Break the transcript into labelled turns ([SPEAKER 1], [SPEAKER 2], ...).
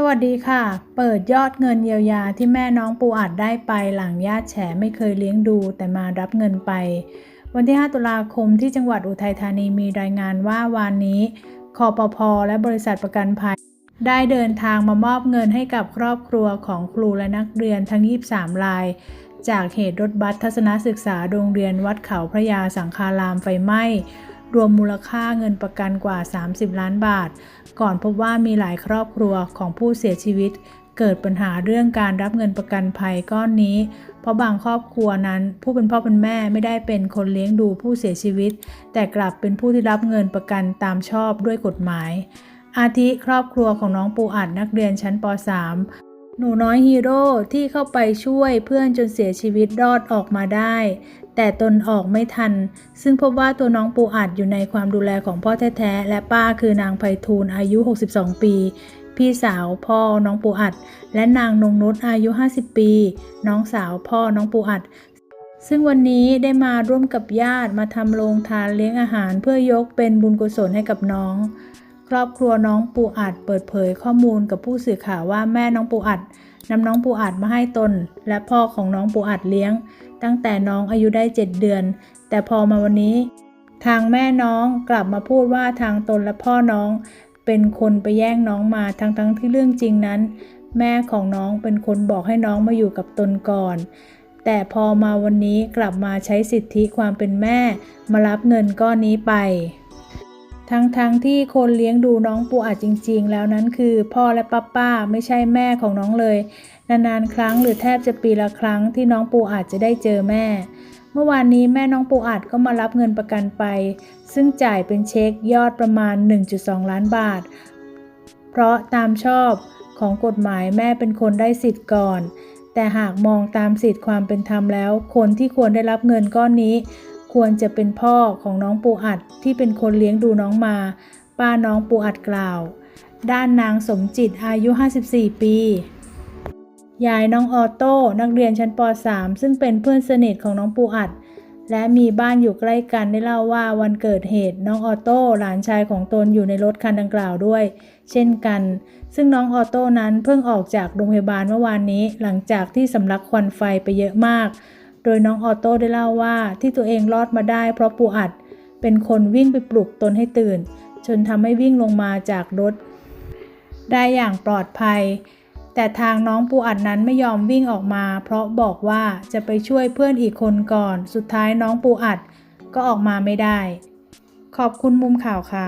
[SPEAKER 1] สวัสดีค่ะ เปิดยอดเงินเยียวยาที่แม่น้องปูอัดได้ไปหลังญาติแฉไม่เคยเลี้ยงดู แต่มารับเงินไป วันที่ 5 ตุลาคมที่จังหวัดอุทัยธานีมีรายงานว่าวันนี้คอปพและบริษัทประกันภัย ได้เดินทางมามอบเงินให้กับครอบครัวของครูและนักเรียนทั้ง 23 ราย จากเหตุรถบัสทัศนศึกษาโรงเรียนวัดเขาพระยาสังคารามไฟไหม้ รวมมูลค่าเงินประกันกว่า 30 ล้านบาท ก่อนพบว่ามีหลายครอบครัวของผู้เสียชีวิต เกิดปัญหาเรื่องการรับเงินประกันภัยก้อนนี้ เพราะบางครอบครัวนั้น ผู้เป็นพ่อเป็นแม่ไม่ได้เป็นคนเลี้ยงดูผู้เสียชีวิต แต่กลับเป็นผู้ที่รับเงินประกันตามชอบด้วยกฎหมายอาทิครอบครัวของน้องปูอัดนักเรียนชั้นป .3 หนูน้อยฮีโร่ที่เข้าไปช่วยเพื่อนจนเสียชีวิตรอดออกมาได้ แต่ตนออกไม่ทัน ซึ่งพบว่าตัวน้องปูอัดอยู่ในความดูแลของพ่อแท้ๆและป้าคือนางไพฑูรย์อายุ 62 ปี พี่สาวพ่อน้องปูอัด และนางนงนุชอายุ 50 ปี น้องสาวพ่อน้องปูอัด ซึ่งวันนี้ได้มาร่วมกับญาติมาทำโรงทานเลี้ยงอาหารเพื่อยกเป็นบุญกุศลให้กับน้อง ครอบครัวน้องปูอัดเปิดเผยข้อมูลกับผู้สื่อข่าวว่าแม่น้องปูอัดนำน้องปูอัดมาให้ตน และพ่อของน้องปูอัดเลี้ยง ตั้งแต่น้องอายุได้ 7 เดือน แต่พอมาวันนี้ ทางแม่น้องกลับมาพูดว่าทางตนและพ่อน้อง เป็นคนไปแย่งน้องมาทั้งทั้งที่เรื่องจริงนั้น แม่ของน้องเป็นคนบอกให้น้องมาอยู่กับตนก่อน แต่พอมาวันนี้กลับมาใช้สิทธิความเป็นแม่ มารับเงินก้อนนี้ไป ทั้งๆทที่คนเลี้ยงดูน้องปูอัดจริง ๆ แล้วนั้นคือพ่อและป้าป้าไม่ใช่แม่ของน้องเลย นานๆ ครั้งหรือแทบจะปีละครั้งที่น้องปูอัดจะได้เจอแม่ เมื่อวานนี้แม่น้องปูอัดก็มารับเงินประกันไป ซึ่งจ่ายเป็นเช็คยอดประมาณ 1.2 ล้านบาท เพราะตามชอบของกฎหมายแม่เป็นคนได้สิทธิ์ก่อน แต่หากมองตามสิทธิความเป็นธรรมแล้ว คนที่ควรได้รับเงินก้อนนี้ ควรจะเป็นพ่อของน้องปูอัดที่เป็นคนเลี้ยงดูน้องมา ป้าน้องปูอัดกล่าว ด้านนางสมจิตอายุ 54 ปี ยายน้องออโต้นักเรียนชั้นป .3 ซึ่งเป็นเพื่อนสนิทของน้องปูอัด และมีบ้านอยู่ใกล้กันได้เล่าว่าวันเกิดเหตุน้องออโต้หลานชายของตนอยู่ในรถคันดังกล่าวด้วย เช่นกัน ซึ่งน้องออโต้นั้นเพิ่งออกจากโรงพยาบาลเมื่อวานนี้ หลังจากที่สำลักควันไฟไปเยอะมาก ดยน้องออโต้ได้เล่าว่าที่ตัวเองรอดมาได้เพราะปูอัด เป็นคนวิ่งไปปลุกตนให้ตื่น จนทำให้วิ่งลงมาจากรถ ได้อย่างปลอดภัย แต่ทางน้องปูอัดนั้นไม่ยอมวิ่งออกมา เพราะบอกว่าจะไปช่วยเพื่อนอีกคนก่อน สุดท้ายน้องปูอัดก็ออกมาไม่ได้ ขอบคุณมุมข่าวค่ะ